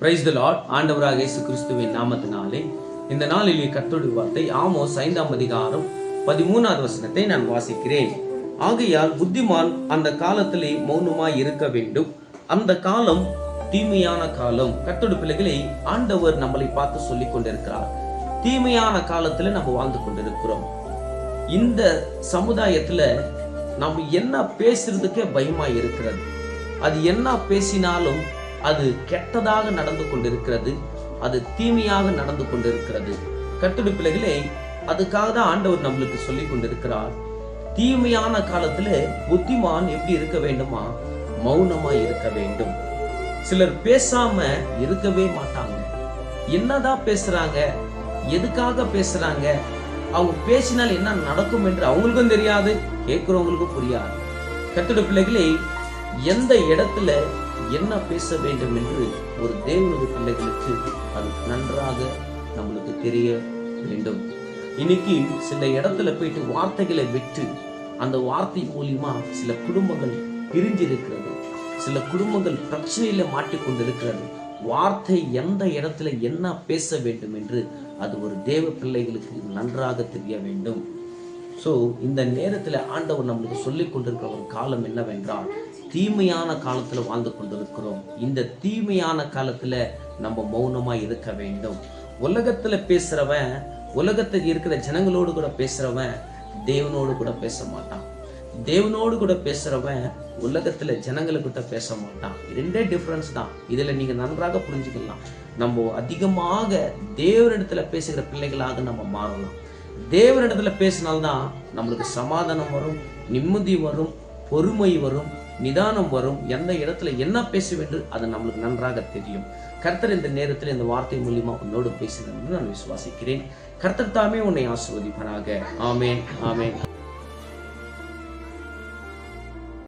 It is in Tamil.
பிரைஸ் த லார்ட் ஆண்டவராக இயேசு கிறிஸ்துவின் நாமத்தினாலே இந்த நாளிலே கத்தோடு வார்த்தை ஆமோஸ் ஐந்தாம் அதிகாரம் பதிமூணாவது வசனத்தை நான் வாசிக்கிறேன். ஆகையால் புத்திமான் அந்த காலத்திலே மௌனமாய் இருக்க வேண்டும். அந்த காலம் தீமையான காலம். கத்தோடு பிள்ளைகளை ஆண்டவர் நம்மளை பார்த்து சொல்லிக் கொண்டிருக்கிறார். தீமையான காலத்துல நம்ம வாழ்ந்து கொண்டிருக்கிறோம். இந்த சமுதாயத்துல நம்ம என்ன பேசுறதுக்கே பயமா இருக்கிறது. அது என்ன பேசினாலும் அது கெட்டதாக நடந்து கொண்டிருக்கிறது அது தீமையாக நடந்து கொண்டிருக்கிறது. கட்டுடு பிள்ளைகளே அதுக்காக தான் ஆண்டவர் நம்மளுக்கு சொல்லி கொண்டிருக்கிறார். தீமையான காலத்துல புத்திமான் எப்படி இருக்க வேண்டுமா? மௌனமா இருக்க வேண்டும். சிலர் பேசாம இருக்கவே மாட்டாங்க. என்னதான் பேசுறாங்க? எதுக்காக பேசுறாங்க? அவங்க பேசினால் என்ன நடக்கும் என்று அவங்களுக்கும் தெரியாது கேட்கிறவங்களுக்கும் புரியாது. கத்துட பிள்ளைகளே எந்த இடத்துல என்ன பேச வேண்டும் என்று ஒரு தேவனுடைய பிள்ளைகளுக்கு அது நன்றாக நம்மளுக்கு தெரிய வேண்டும். இன்னைக்கு சில இடத்துல போயிட்டு வார்த்தைகளை விட்டு அந்த வார்த்தை மூலியமா சில குடும்பங்கள் பிரிஞ்சிருக்கிறது. சில குடும்பங்கள் பிரச்சனையில மாட்டிக்கொண்டிருக்கிறது. வார்த்தை எந்த இடத்துல என்ன பேச வேண்டும் என்று அது ஒரு தேவ பிள்ளைகளுக்கு நன்றாக தெரிய வேண்டும். ஸோ இந்த நேரத்தில் ஆண்டவர் நம்மளுக்கு சொல்லிக் கொண்டிருக்கிற ஒரு காலம் என்னவென்றால் தீமையான காலத்தில் வாழ்ந்து கொண்டிருக்கிறோம். இந்த தீமையான காலத்தில் நம்ம மௌனமாக இருக்க வேண்டும். உலகத்தில் பேசுகிறவன் உலகத்தில் இருக்கிற ஜனங்களோடு கூட பேசுகிறவன் தேவனோடு கூட பேச மாட்டான். தேவனோடு கூட பேசுகிறவன் உலகத்தில் ஜனங்களுக்கிட்ட பேச மாட்டான். ரெண்டே டிஃப்ரென்ஸ் தான். இதில் நீங்கள் நன்றாக புரிஞ்சுக்கலாம். நம்ம அதிகமாக தேவனிடத்தில் பேசுகிற பிள்ளைகளாக நம்ம மாறலாம். தேவனிடத்தில் பேசினால்தான் நம்மளுக்கு சமாதானம் வரும் நிம்மதி வரும் பொறுமை வரும் நிதானம் வரும் எந்த இடத்துல என்ன பேச வேண்டும் அது நம்மளுக்கு நன்றாக தெரியும். கர்த்தர் இந்த நேரத்தில் இந்த வார்த்தை மூலியமா உன்னோடு பேசினது நான் விசுவாசிக்கிறேன். கர்த்தர் தாமே உன்னை ஆசிர்வதிப்பனாக ஆமேன் ஆமேன்.